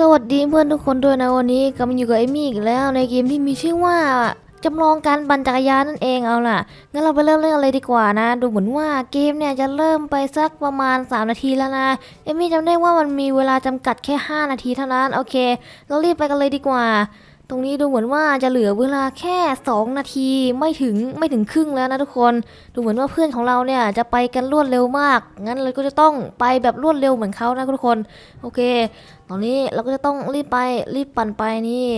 สวัสดีเพื่อนทุกคนด้วยนะวันนี้กำลังอยู่กับเอมี่อีกแล้วในเกมที่มีชื่อว่าจำลองการปั่นจักรยานนั่นเองเอาล่ะงั้นเราไปเริ่มเล่นกันเลยดีกว่านะ ดูเหมือนว่าเกมเนี่ยจะเริ่มไปสักประมาณ 3 นาทีแล้วนะเอมี่จำได้ว่ามันมีเวลาจำกัดแค่ 5 นาทีเท่านั้นโอเค เรารีบไปกันเลยดีกว่า ตรงนี้ดูเหมือนว่าจะเหลือเวลาแค่ 2 นาทีไม่ถึงไม่ถึงครึ่งแล้วนะทุกคน ดูเหมือนว่าเพื่อนของเราเนี่ยจะไปกันรวดเร็วมาก งั้นเราก็จะต้องไปแบบรวดเร็วเหมือนเขานะทุกคนโอเค ตอนนี้เราก็จะต้องรีบไปรีบปั่นไปนี่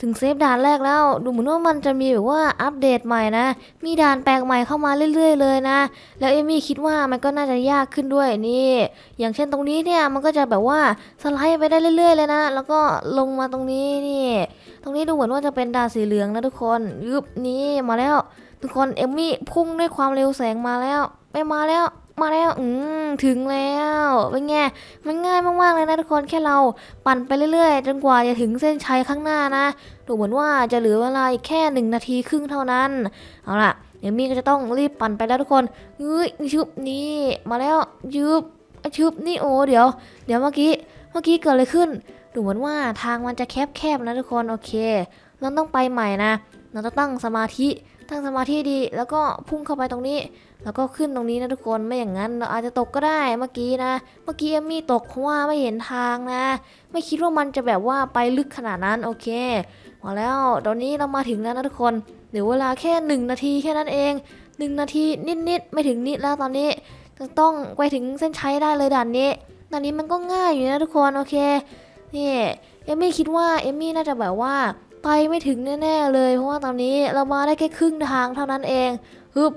ถึงเซฟด่านแรกแล้ว ดูเหมือนว่ามันจะมีแบบว่าอัปเดตใหม่นะ มีด่านแปลกใหม่เข้ามาเรื่อย ๆ เลยนะ แล้วเอมี่คิดว่ามันก็น่าจะยากขึ้นด้วยนี่ อย่างเช่นตรงนี้เนี่ยมันก็จะแบบว่าสไลด์ไปได้เรื่อย ๆ เลยนะ แล้วก็ลงมาตรงนี้นี่ ตรงนี้ดูเหมือนว่าจะเป็นด่านสีเหลืองนะทุกคนยึบนี่มาแล้ว ทุกคนเอมมี่พุ่งด้วยความเร็วแสงมาแล้ว ไปมาแล้ว มาแล้วอืมถึงแล้วเป็นไงมันง่ายมากๆเลยนะทุกคนแค่เราปั่นไปเรื่อยๆ จนกว่าจะถึงเส้นชัยข้างหน้านะดูเหมือนว่าจะเหลือเวลาอีกแค่หนึ่งนาทีครึ่งเท่านั้นเอาล่ะเอมมี่ก็จะต้องรีบปั่นไปแล้วทุกคนเฮ้ยชึบนี่มาแล้วยืบชึบนี่โอ้เดี๋ยว เดี๋ยวเมื่อกี้เมื่อกี้เกิดอะไรขึ้น ดูเหมือนว่าทางมันจะแคบๆนะทุกคนโอเค เราต้องไปใหม่นะ เราต้องตั้งสมาธิ ตั้งสมาธิดี แล้วก็พุ่งเข้าไปตรงนี้ แล้วก็ขึ้นตรงนี้นะทุกคน ไม่อย่างนั้นเราอาจจะตกก็ได้เมื่อกี้นะ เมื่อกี้เอมมี่ตกเพราะว่าไม่เห็นทางนะ ไม่คิดว่ามันจะแบบว่าไปลึกขนาดนั้นโอเคมาแล้วตอนนี้เรามาถึงแล้วนะทุกคนเหลือเวลาแค่หนึ่งนาทีแค่นั้นเองหนึ่งนาทีนิดๆไม่ถึงนิดแล้วตอนนี้จะต้องไปถึงเส้นชัยได้เลยด่านนี้ด่านนี้มันก็ง่ายอยู่นะทุกคนโอเคนี่เอมมี่คิดว่าเอมมี่น่าจะแบบว่า ไปไม่ถึงแน่ๆเลย เพราะว่าตอนนี้เรามาได้แค่ครึ่งทางเท่านั้นเองฮึบ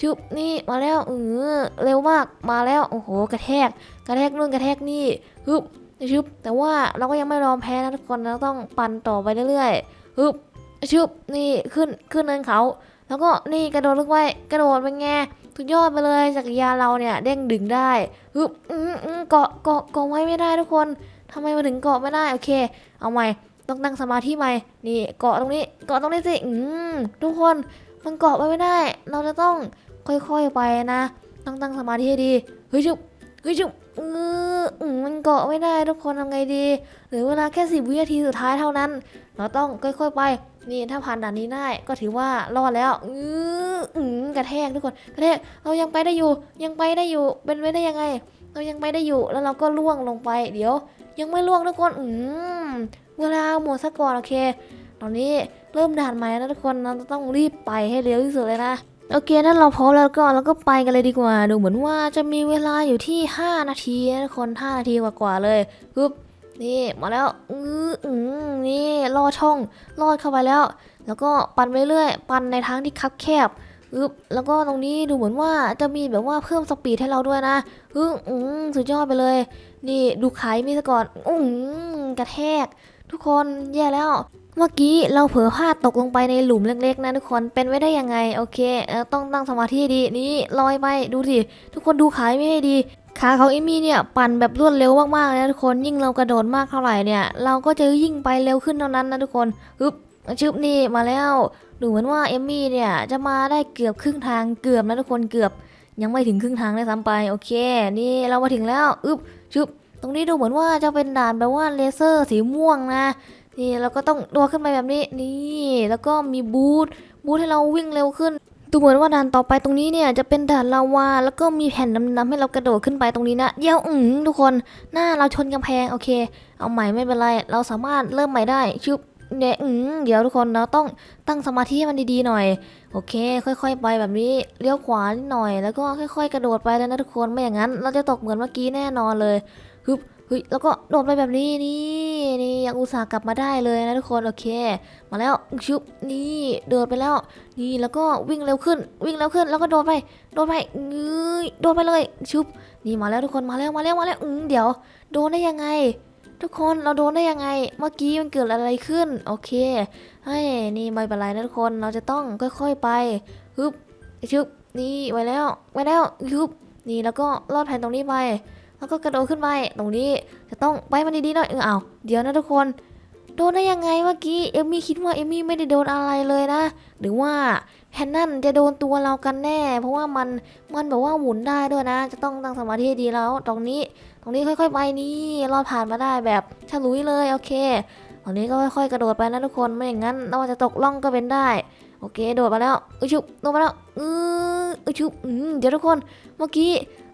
ชึบนี่มาแล้วเออเร็วมากมาแล้วโอ้โหกระแทก กระแทกนู่นกระแทกนี่ฮึบชึบแต่ว่าเราก็ยังไม่ยอมแพ้นะทุกคนเราต้องปั่นต่อไปเรื่อยๆฮึบชึบนี่ขึ้นขึ้นเนินเขา แล้วก็นี่กระโดดลงไปกระโดดเป็นไงสุดยอดไปเลยจักรยานเราเนี่ยเด้งดึงได้ฮึบเกาะเกาะเกาะไว้ไม่ได้ทุกคนทำไมมาถึงเกาะไม่ได้โอเค เอาใหม่ ต้องตั้งสมาธิใหม่ นี่เกาะตรงนี้ เกาะตรงนี้สิ อืมทุกคนมันเกาะไปไม่ได้ เราจะต้องค่อยๆไปนะ ต้องตั้งสมาธิให้ดี เฮ้ยจุ๊บเฮ้ยจุ๊บเออมันเกาะไม่ได้ทุกคนทำไงดีเหลือเวลาแค่สิบวินาทีสุดท้ายเท่านั้น เราต้องค่อยๆไป นี่ถ้าผ่านด่านนี้ได้ก็ถือว่ารอดแล้วอืออืมกระแทกทุกคน กระแทก เรายังไปได้อยู่ ยังไปได้อยู่ เป็นไปได้ยังไง เรายังไปได้อยู่ แล้วเราก็ล่วงลงไป เดี๋ยว ยังไม่ล่วงทุกคน อืม เวลาหมดซะก่อนโอเค ตอนนี้เริ่มด่านใหม่แล้วทุกคนเราจะต้องรีบไปให้เร็วที่สุดเลยนะ โอเคนั้นเราพร้อมแล้วก็เราก็ไปกันเลยดีกว่า ดูเหมือนว่าจะมีเวลาอยู่ที่ 5 นาทีนะทุกคน 5 นาทีกว่าๆเลยปึ๊บนี่มาแล้วอืออือนี่ลอดช่องลอดเข้าไปแล้ว แล้วก็ปั่นไปเรื่อยปั่นในทางที่คับแคบอึบแล้วก็ตรงนี้ดูเหมือนว่าจะมีแบบว่าเพิ่มสปีดให้เราด้วยนะอึ้งอือสุดยอดไปเลย นี่ดูขายมีซะก่อนอือกระแทก ทุกคนแย่แล้ว เมื่อกี้เราเผลอพลาดตกลงไปในหลุมเล็กๆ นะทุกคนเป็นไว้ได้ยังไงโอเคเออต้องตั้งสมาธิดีนี่ลอยไปดูสิทุกคนดูขายไม่ให้ดีขาของเอมี่เนี่ยปั่นแบบรวดเร็วมากๆนะทุกคนยิ่งเรากระโดดมากเท่าไหร่เนี่ยเราก็จะยิ่งไปเร็วขึ้นเท่านั้นนะทุกคนฮึบชึบนี่มาแล้วดูเหมือนว่าเอมมี่เนี่ยจะมาได้เกือบครึ่งทางเกือบนะทุกคนเกือบ ยังไม่ถึงครึ่งทางเลยซ้ำไปโอเค นี่เรามาถึงแล้วอึบชึบ ตรงนี้ดูเหมือนว่าจะเป็นด่านแบบว่าเลเซอร์สีม่วงนะ นี่เราก็ต้องโดดขึ้นไปแบบนี้ นี่ แล้วก็มีบูทบูทให้เราวิ่งเร็วขึ้น ดูเหมือนว่าด่านต่อไปตรงนี้เนี่ยจะเป็นด่านลาวา แล้วก็มีแผ่นดำๆให้เรากระโดดขึ้นไปตรงนี้นะเดี๋ยวอืมทุกคน หน้าเราชนกำแพง โอเค เอาใหม่ไม่เป็นไร เราสามารถเริ่มใหม่ได้ชึบเนี่ยอืมเดี๋ยวทุกคนเราต้องตั้งสมาธิให้มันดีๆหน่อย โอเค ค่อยๆ ไปแบบนี้เลี้ยวขวานิดหน่อย แล้วก็ค่อย ๆ กระโดดไปแล้วนะทุกคนไม่อย่างนั้น เราจะตกเหมือนเมื่อกี้แน่นอนเลย ฮึบเฮ้ยแล้วก็โดดไปแบบนี้นี่นี่ยังอุตส่าห์กลับมาได้เลยนะทุกคนโอเค มาแล้วชุบนี่เดินไปแล้ว นี่แล้วก็วิ่งเร็วขึ้น วิ่งเร็วขึ้นแล้วก็โดดไปโดดไปเงยโดดไปเลยชุบนี่มาแล้วทุกคนมาแล้วมาแล้วมาแล้วอืมเดี๋ยว โดนได้ยังไง ทุกคนเราโดนได้ยังไง เมื่อกี้มันเกิดอะไรขึ้นโอเคเฮ้ยนี่ไม่เป็นไรนะทุกคนเราจะต้องค่อยๆไปฮึบชึบนี่ไว้แล้วไว้แล้วฮึบนี่แล้วก็ลอดแผ่นตรงนี้ไป แล้วก็กระโดดขึ้นไปตรงนี้จะต้องไปมันดีๆหน่อยเออเอาเดี๋ยวนะทุกคน โดนได้ยังไงเมื่อกี้เอมมี่คิดว่าเอมมี่ไม่ได้โดนอะไรเลยนะ หรือว่าแพนนั่นจะโดนตัวเรากันแน่ เพราะว่ามันมันแบบว่าหมุนได้ด้วยนะ จะต้องตั้งสมาธิดีแล้ว ตรงนี้ตรงนี้ค่อย ๆ ไปนี่รอดผ่านมาได้แบบฉลุยเลยโอเคตรงนี้ก็ค่อยๆกระโดดไปนะทุกคนไม่อย่างนั้นเราจะตกล่องก็เป็นได้โอเคโดดมาแล้วอุชุบลงมาแล้วอืออุชุบอืมเดี๋ยวทุกคนเมื่อกี้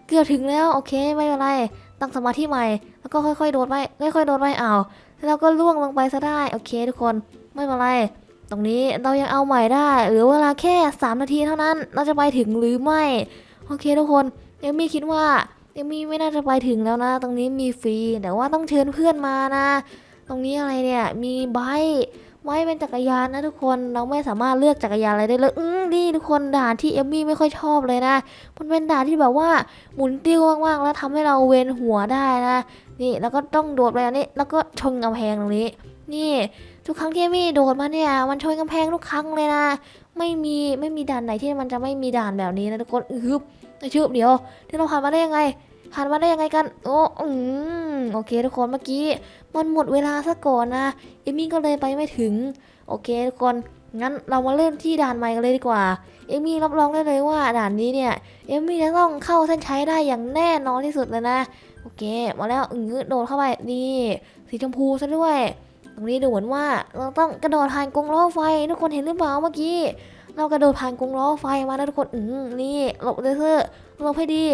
เกือบถึงแล้วโอเคไม่เป็นไร ตั้งสมาธิใหม่ แล้วก็ค่อยๆโดดไปค่อยๆโดดไปอ้าวแล้วเราก็ล่วงลงไปซะได้โอเค ทุกคนไม่เป็นไร ตรงนี้เรายังเอาใหม่ได้เหลือเวลาแค่ 3 นาทีเท่านั้น เราจะไปถึงหรือไม่โอเคทุกคนเอมมี่คิดว่าเอมมี่ไม่น่าจะไปถึงแล้วนะ ตรงนี้มีฟรีแต่ว่าต้องเชิญเพื่อนมานะ ตรงนี้อะไรเนี่ยมีไบ ไบค์เป็นจักรยานนะทุกคนเราไม่สามารถเลือกจักรยานอะไรได้เลยอืมนี่ทุกคนด่านที่เอมมี่ไม่ค่อยชอบเลยนะมันเป็นด่านที่แบบว่าหมุนติ้วมากๆแล้วทำให้เราเวียนหัวได้นะ นี่แล้วก็ต้องโดดไปอันนี้ แล้วก็ชนกำแพงตรงนี้ นี่ทุกครั้งที่เอมมี่โดดมาเนี่ย มันชนกำแพงทุกครั้งเลยนะไม่มีไม่มีด่านไหนที่มันจะไม่มีด่านแบบนี้นะทุกคนอึบชืบเดี๋ยวที่เราผ่านมาได้ยังไง ผ่านมาได้ยังไงกัน โอ้อืมโอเคทุกคนเมื่อกี้ มันหมดเวลาซะก่อนนะเอมมี่ก็เลยไปไม่ถึง โอเคทุกคนงั้นเรามาเริ่มที่ด่านใหม่กันเลยดีกว่า เอมมี่รับรองได้เลยว่าด่านนี้เนี่ย เอมมี่จะต้องเข้าเส้นชัยได้อย่างแน่นอนที่สุดเลยนะ โอเค มาแล้วอือโดดเข้าไปนี่สีชมพูซะด้วย ตรงนี้ดูเหมือนว่าเราต้องกระโดดผ่านกรงล้อไฟทุกคนเห็นหรือเปล่าเมื่อกี้ เรากระโดดผ่านกรงล้อไฟมาแล้วทุกคนอืมนี่หลบเลยเถอะหลบให้ดี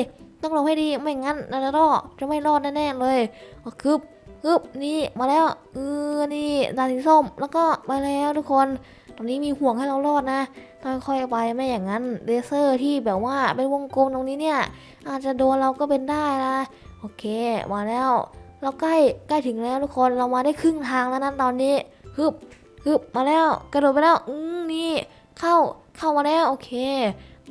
ต้องหลบให้ดีไม่งั้นเราจะรอดจะไม่รอดแน่ๆเลยเอาคึบคึบนี่มาแล้วเออนี่ดาสีส้มแล้วก็ไปแล้วทุกคนตรงนี้มีห่วงให้เรารอดนะค่อยๆไปไม่อย่างนั้นเลเซอร์ที่แบบว่าเป็นวงกลมตรงนี้เนี่ยอาจจะโดนเราก็เป็นได้นะโอเคมาแล้ว เราใกล้ใกล้ถึงแล้วทุกคนเรามาได้ครึ่งทางแล้วนะตอนนี้ฮึบฮึบมาแล้วกระโดดไปแล้วอืมนี่เข้าเข้ามาแล้วโอเค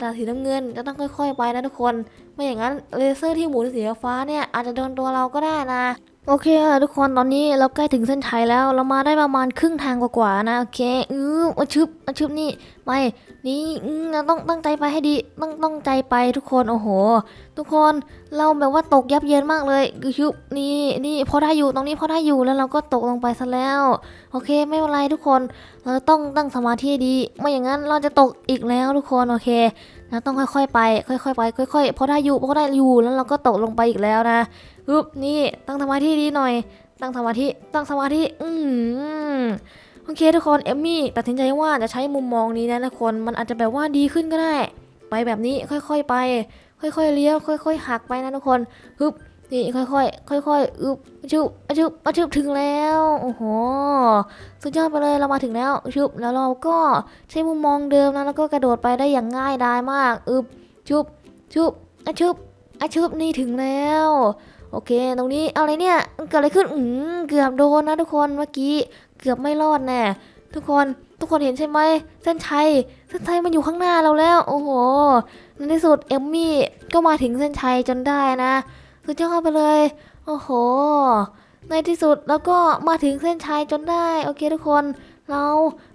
ดาสีน้ำเงินจะต้องค่อย ๆ ไปนะทุกคน ไม่อย่างนั้นเลเซอร์ที่หมุนสีฟ้าเนี่ยอาจจะโดนตัวเราก็ได้นะ โอเคค่ะทุกคนตอนนี้เราใกล้ถึงเส้นชัยแล้วเรามาได้ประมาณครึ่งทางกว่าๆนะโอเคอือมาชึบมาชึบนี่ไม่นี่เราต้องตั้งใจไปให้ดีต้องตั้งใจไปทุกคนโอ้โห ทุกคน เราแบบว่าตกยับเยินมากเลยคือชุบนี่นี่พอได้อยู่ตรงนี้พอได้อยู่แล้วเราก็ตกลงไปซะแล้ว โอเคไม่เป็นไรทุกคน เราต้องตั้งสมาธิดี ไม่อย่างนั้นเราจะตกอีกแล้วทุกคนโอเคเราต้องค่อยๆไป ค่อยๆไปค่อยๆพอได้อยู่พอได้อยู่แล้วเราก็ตกลงไปอีกแล้วนะปึ๊บนี่ตั้งสมาธิดีหน่อย ตั้งสมาธิตั้งสมาธิอืมโอเคทุกคนเอมมี่ตัดสินใจว่าจะใช้มุมมองนี้นะทุกคนมันอาจจะแบบว่าดีขึ้นก็ได้ ไปแบบนี้ค่อยๆไป ค่อยๆเลี้ยวค่อย ๆ หักไปนะทุกคนฮึบนี่ค่อยๆค่อยๆอึบชุบชุบชุบถึงแล้วโอ้โหสุดยอดไปเลยเรามาถึงแล้วชุบแล้วเราก็ใช้มุมมองเดิมนะแล้วก็กระโดดไปได้อย่างง่ายดายมากอึบชุบชุบชุบชุบนี่ถึงแล้วโอเค ตรงนี้อะไรเนี่ยเกิดอะไรขึ้นอืมเกือบโดนนะทุกคนเมื่อกี้เกือบไม่รอดแน่ทุกคน ทุกคนเห็นใช่ไหมเส้นชัยเส้นชัยมันอยู่ข้างหน้าเราแล้ว โอ้โหในที่สุดเอมมี่ก็มาถึงเส้นชัยจนได้นะสุดยอดไปเลย โอ้โห ในที่สุดแล้วก็มาถึงเส้นชัยจนได้โอเคทุกคนเรา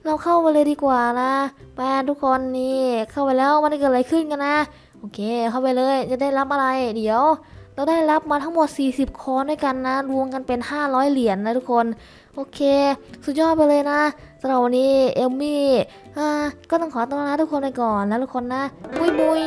เราเข้าไปเลยดีกว่านะไปทุกคนนี่เข้าไปแล้วมันจะเกิดอะไรขึ้นกันนะ โอเค เข้าไปเลยจะได้รับอะไรเดี๋ยว เราได้รับมาทั้งหมด 40 คอนด้วยกันนะ รวมกันเป็น 500 เหรียญนะทุกคน โอเค สุดยอดไปเลยนะสำหรับวันนี้เอลมี่ก็ต้องขอตัวลาทุกคนไปก่อนนะทุกคนนะบุยบุย